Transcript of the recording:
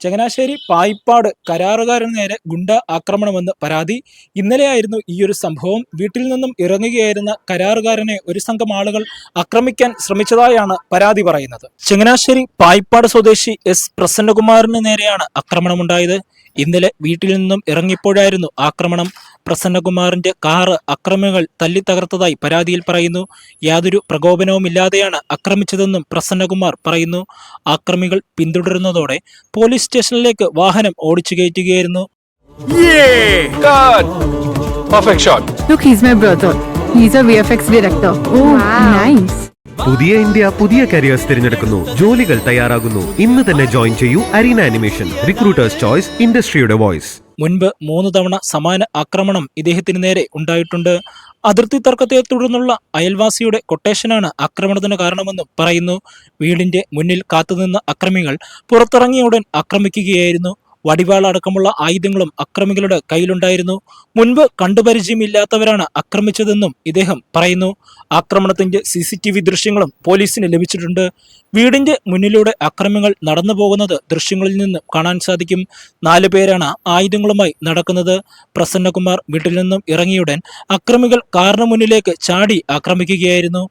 ചങ്ങനാശ്ശേരി പായിപ്പാട് കരാറുകാരന് നേരെ ഗുണ്ട ആക്രമണമെന്ന് പരാതി. ഇന്നലെയായിരുന്നു ഈ ഒരു സംഭവം. വീട്ടിൽ നിന്നും ഇറങ്ങുകയായിരുന്ന കരാറുകാരനെ ഒരു സംഘം ആളുകൾ ആക്രമിക്കാൻ ശ്രമിച്ചതായാണ് പരാതി പറയുന്നത്. ചങ്ങനാശ്ശേരി പായിപ്പാട് സ്വദേശി എസ് പ്രസന്നകുമാറിന് നേരെയാണ് ആക്രമണമുണ്ടായത്. ഇന്നലെ വീട്ടിൽ നിന്നും ഇറങ്ങിയപ്പോഴായിരുന്നു ആക്രമണം പ്രസന്നകുമാറിന്റെ കാറ് അക്രമികൾ തല്ലി തകർത്തതായി പരാതിയിൽ പറയുന്നു യാതൊരു പ്രകോപനവുമില്ലാതെയാണ് ആക്രമിച്ചതെന്നും പ്രസന്നകുമാർ പറയുന്നു ആക്രമികൾ പിന്തുടരുന്നതോടെ പോലീസ് സ്റ്റേഷനിലേക്ക് വാഹനം ഓടിച്ചു കയറ്റുകയായിരുന്നു Yeah! Cut! Perfect shot. Look, he's my brother. He's a VFX director. Oh, nice. പുതിയ ഇന്ത്യ പുതിയ കരിയേഴ്സ് തിരഞ്ഞെടുക്കുന്നു. ജോലികൾ തയ്യാറാകുന്നു. ഇന്ന് തന്നെ ജോയിൻ ചെയ്യൂ അരീന അനിമേഷൻ റിക്രൂട്ടേഴ്സ് ചോയ്സ് ഇൻഡസ്ട്രിയുടെ വോയിസ് മുൻപ് മൂന്ന് തവണ സമാന ആക്രമണം ഇദ്ദേഹത്തിന് നേരെ ഉണ്ടായിട്ടുണ്ട്. അതിർത്തി തർക്കത്തെ തുടർന്നുള്ള അയൽവാസിയുടെ കൊട്ടേഷനാണ് ആക്രമണത്തിന് കാരണമെന്ന് പറയുന്നു. വീടിന്റെ മുന്നിൽ കാത്തുനിന്ന അക്രമികൾ പുറത്തിറങ്ങിയ ഉടൻ ആക്രമിക്കുകയായിരുന്നു. വടിവാൾ അടക്കമുള്ള ആയുധങ്ങളും അക്രമികളുടെ കയ്യിലുണ്ടായിരുന്നു. മുൻപ് കണ്ടുപരിചയമില്ലാത്തവരാണ് ആക്രമിച്ചതെന്നും ഇദ്ദേഹം പറയുന്നു. ആക്രമണത്തിന്റെ സി സി ടി വി ദൃശ്യങ്ങളും പോലീസിന് ലഭിച്ചിട്ടുണ്ട്. വീടിന്റെ മുന്നിലൂടെ അക്രമങ്ങൾ നടന്നു പോകുന്നത് ദൃശ്യങ്ങളിൽ നിന്ന് കാണാൻ സാധിക്കും. നാലു പേരാണ് ആയുധങ്ങളുമായി നടക്കുന്നത്. പ്രസന്നകുമാർ വീട്ടിൽ നിന്നും ഇറങ്ങിയുടൻ അക്രമികൾ കാറിന് മുന്നിലേക്ക് ചാടി ആക്രമിക്കുകയായിരുന്നു.